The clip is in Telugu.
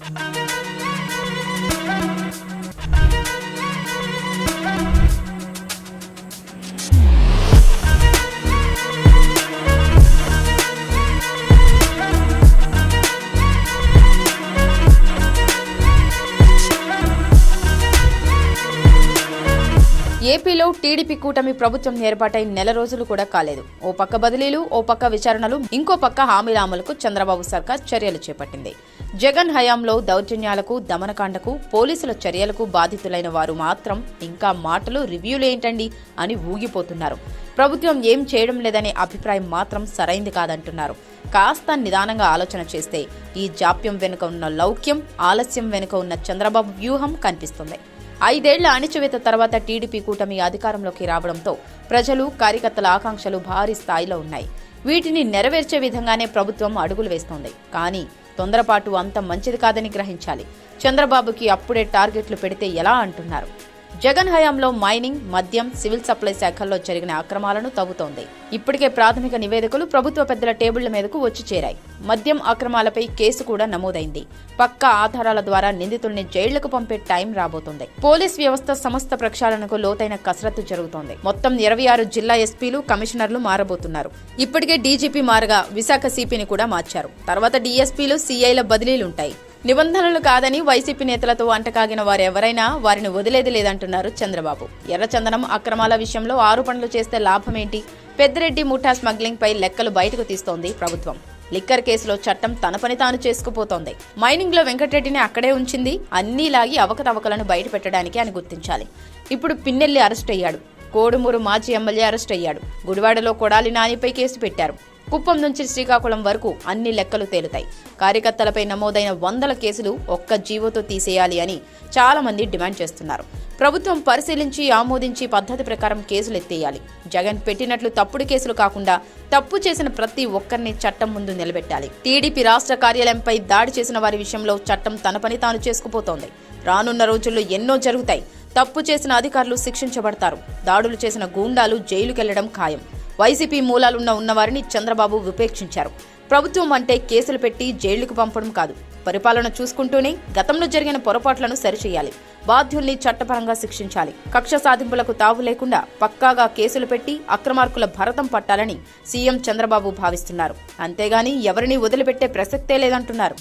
Thank you. ఏపీలో టీడీపీ కూటమి ప్రభుత్వం ఏర్పాటై నెల రోజులు కూడా కాలేదు. ఓ పక్క బదిలీలు ఓ పక్క విచారణలు ఇంకో పక్క హామీల అమలుకు చంద్రబాబు సర్కార్ చర్యలు చేపట్టింది. జగన్ హయాంలో దౌర్జన్యాలకు దమనకాండకు పోలీసుల చర్యలకు బాధితులైన వారు మాత్రం ఇంకా మాటలు రివ్యూలు ఏంటండి అని ఊగిపోతున్నారు. ప్రభుత్వం ఏం చేయడం లేదనే అభిప్రాయం మాత్రం సరైంది కాదంటున్నారు. కాస్త నిదానంగా ఆలోచన చేస్తే ఈ జాప్యం వెనుక ఉన్న లౌక్యం ఆలస్యం వెనుక ఉన్న చంద్రబాబు వ్యూహం కనిపిస్తుంది. ఐదేళ్ళ అణిచివేత తర్వాత టీడీపీ కూటమి అధికారంలోకి రావడంతో ప్రజలు కార్యకర్తల ఆకాంక్షలు భారీ స్థాయిలో ఉన్నాయి. వీటిని నెరవేర్చే విధంగానే ప్రభుత్వం అడుగులు వేస్తోంది. కానీ తొందరపాటు అంత మంచిది కాదని గ్రహించాలి. చంద్రబాబుకి అప్పుడే టార్గెట్లు పెడితే ఎలా అంటున్నారు? జగన్ హయాంలో మైనింగ్ మద్యం సివిల్ సప్లై శాఖల్లో జరిగిన అక్రమాలను తవ్వుతోంది. ఇప్పటికే ప్రాథమిక నివేదికలు ప్రభుత్వ పెద్దల టేబుళ్ళ మీదకు వచ్చి చేరాయి. మద్యం అక్రమాలపై కేసు కూడా నమోదైంది. పక్కా ఆధారాల ద్వారా నిందితుల్ని జైళ్ళకు పంపే టైం రాబోతోంది. పోలీస్ వ్యవస్థ సమస్త ప్రక్షాళనకు లోతైన కసరత్తు జరుగుతోంది. మొత్తం ఇరవై ఆరు జిల్లా ఎస్పీలు కమిషనర్లు మారబోతున్నారు. ఇప్పటికే డీజీపీ మారగా విశాఖ సిపిని కూడా మార్చారు. తర్వాత డీఎస్పీలు సీఐల బదిలీలుంటాయి. నిబంధనలు కాదని వైసీపీ నేతలతో అంటకాగిన వారెవరైనా వారిని వదిలేది లేదంటున్నారు చంద్రబాబు. ఎర్రచందనం అక్రమాల విషయంలో ఆరు పనులు చేస్తే లాభమేంటి? పెద్దిరెడ్డి ముఠా స్మగ్లింగ్ పై లెక్కలు బయటకు తీస్తోంది ప్రభుత్వం. లిక్కర్ కేసులో చట్టం తన పని తాను చేసుకుపోతోంది. మైనింగ్లో వెంకటరెడ్డిని అక్కడే ఉంచింది. అన్నీ లాగి అవకతవకలను బయట పెట్టడానికి అని గుర్తించాలి. ఇప్పుడు పిన్నెల్లి అరెస్ట్ అయ్యాడు. కోడుమూరు మాజీ ఎమ్మెల్యే అరెస్ట్ అయ్యాడు. గుడివాడలో కొడాలి నానిపై కేసు పెట్టారు. కుప్పం నుంచి శ్రీకాకుళం వరకు అన్ని లెక్కలు తేలుతాయి. కార్యకర్తలపై నమోదైన వందల కేసులు ఒక్క జీవోతో తీసేయాలి అని చాలామంది డిమాండ్ చేస్తున్నారు. ప్రభుత్వం పరిశీలించి ఆమోదించి పద్ధతి ప్రకారం కేసులు ఎత్తేయాలి. జగన్ పెట్టినట్లు తప్పుడు కేసులు కాకుండా తప్పు చేసిన ప్రతి ఒక్కరిని చట్టం ముందు నిలబెట్టాలి. టీడీపీ రాష్ట్ర కార్యాలయంపై దాడి చేసిన వారి విషయంలో చట్టం తన పని తాను చేసుకుపోతోంది. రానున్న రోజుల్లో ఎన్నో జరుగుతాయి. తప్పు చేసిన అధికారులు శిక్షించబడతారు. దాడులు చేసిన గూండాలు జైలుకెళ్ళడం ఖాయం. వైసీపీ మూలాలున్న ఉన్నవారిని చంద్రబాబు విపేక్షించారు. ప్రభుత్వం అంటే కేసులు పెట్టి జైళ్ళకు పంపడం కాదు. పరిపాలన చూసుకుంటూనే గతంలో జరిగిన పొరపాట్లను సరిచేయాలి. బాధ్యుల్ని చట్టపరంగా శిక్షించాలి. కక్ష సాధింపులకు తావు లేకుండా పక్కాగా కేసులు పెట్టి అక్రమార్కుల భరతం పట్టాలని సీఎం చంద్రబాబు భావిస్తున్నారు. అంతేగాని ఎవరిని వదిలిపెట్టే ప్రసక్తే లేదంటున్నారు.